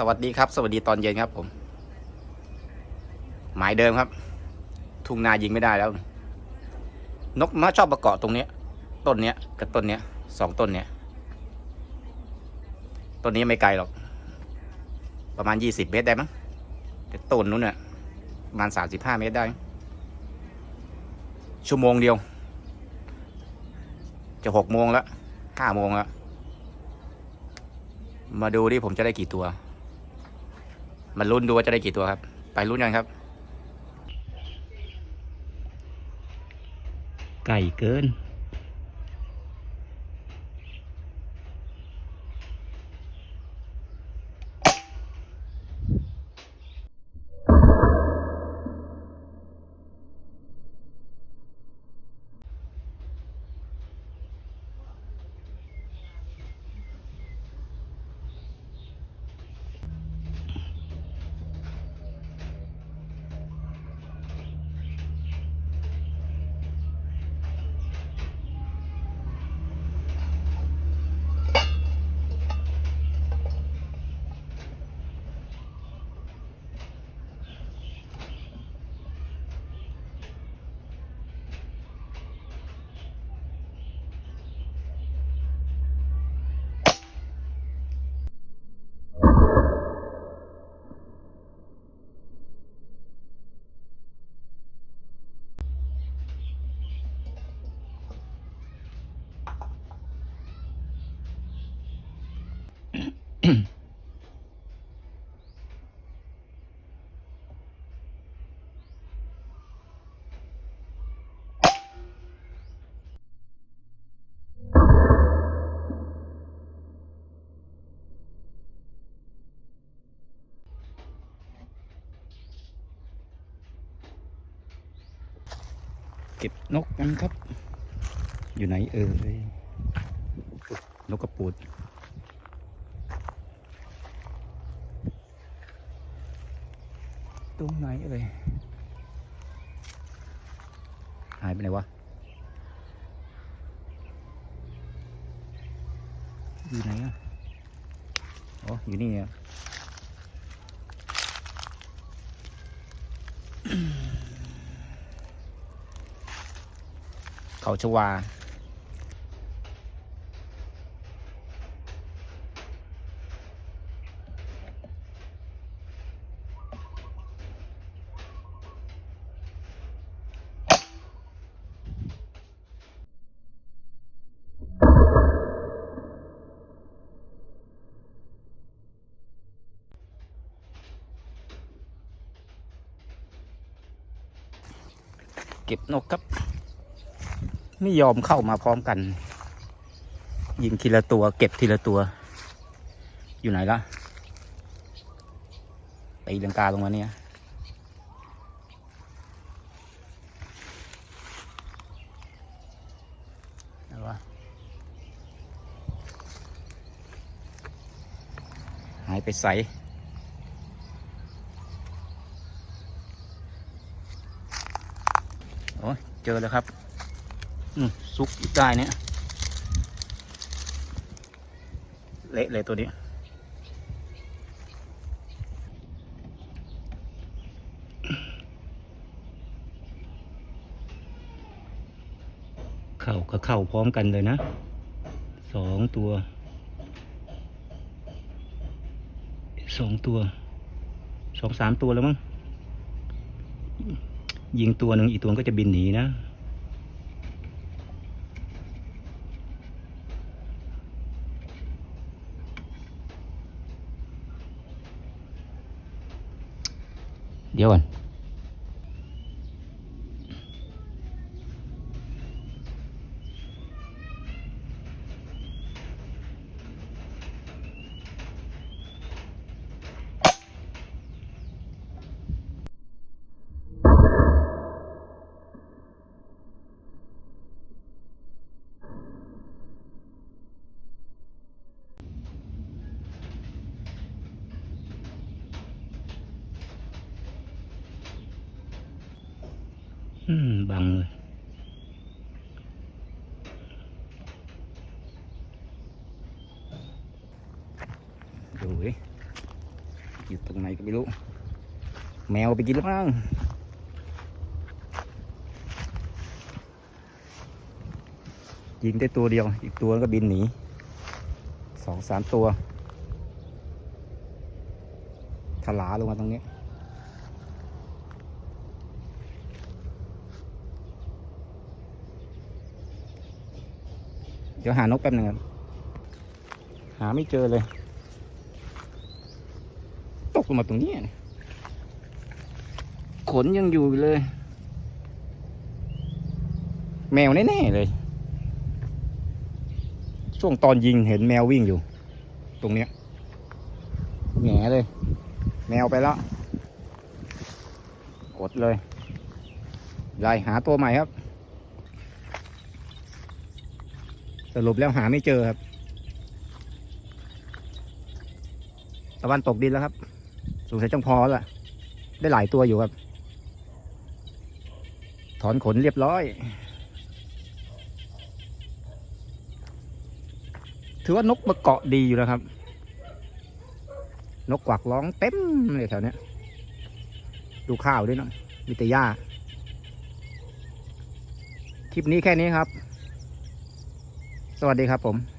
สวัสดีครับ สวัสดีตอนเย็นครับผม หมายเดิมครับ ทุ่งนายิงไม่ได้แล้ว นกมาชอบประเกาะตรงเนี้ย ต้นเนี้ยกับต้นเนี้ยสองต้นเนี้ยต้นนี้ไม่ไกลหรอก ประมาณยี่สิบเมตรได้มั้งแต่ต้นนู้นเนี่ยประมาณสามสิบห้าเมตรได้ ชั่วโมงเดียว จะหกโมงแล้วห้าโมงแล้วมาดูดิผมจะได้กี่ตัว มาลุ้นดูว่าจะได้กี่ตัวครับ ไปลุ้นกันครับ ไก่เกิน เก็บนกกันครับ อยู่ไหนเอ่ยนกกระปูดตรงไหนเอ่ยหายไปไหนวะ อยู่ไหนอะ อ๋อ อยู่นี่อะ เขาชวา เก็บนกครับ ไม่ยอมเข้ามาพร้อมกัน ยิงทีละตัว เก็บทีละตัว อยู่ไหนล่ะตีลังกาลงมาเนี่ยไหนวะหายไปใสโอ้เจอแล้วครับ ซุกอยู่ใต้เนี่ยเละเลยตัวนี้ เข่ากับเข่าพร้อมกันเลยนะ สองตัว สองตัว สองสามตัวแล้วมั้ง ยิงตัวหนึ่งอีกตัวก็จะบินหนีนะ เดี๋ยวก่อน อืมบังเลยดูดิไม่รู้ แมวไปกินแล้วมั้งยิงได้ตัวเดียว อีกตัวก็บินหนีสองสามตัวถลาลงมาตรงนี้ เดี๋ยวหานกแป๊บหนึงครับหาไม่เจอเลย ตกลงมาตรงนี้ขนยังอยู่เลย แมวแน่ๆเลย ช่วงตอนยิงเห็นแมววิ่งอยู่ ตรงเนี้ยแหงเลย แมวไปแล้วอดเลยไล่หาตัวใหม่ครับ ส รุปแล้วหาไม่เจอครับ ตะวันตกดินแล้วครับ สงสัยจังพอละได้หลายตัวอยู่ครับ ถอนขนเรียบร้อย ถือว่านกมาเกาะดีอยู่นะครับ นกกวักร้องเต็มเลยแถวเนี้ยดูข้าวด้วยนะมีแต่หญ้าคลิปนี้แค่นี้ครับ สวัสดีครับผม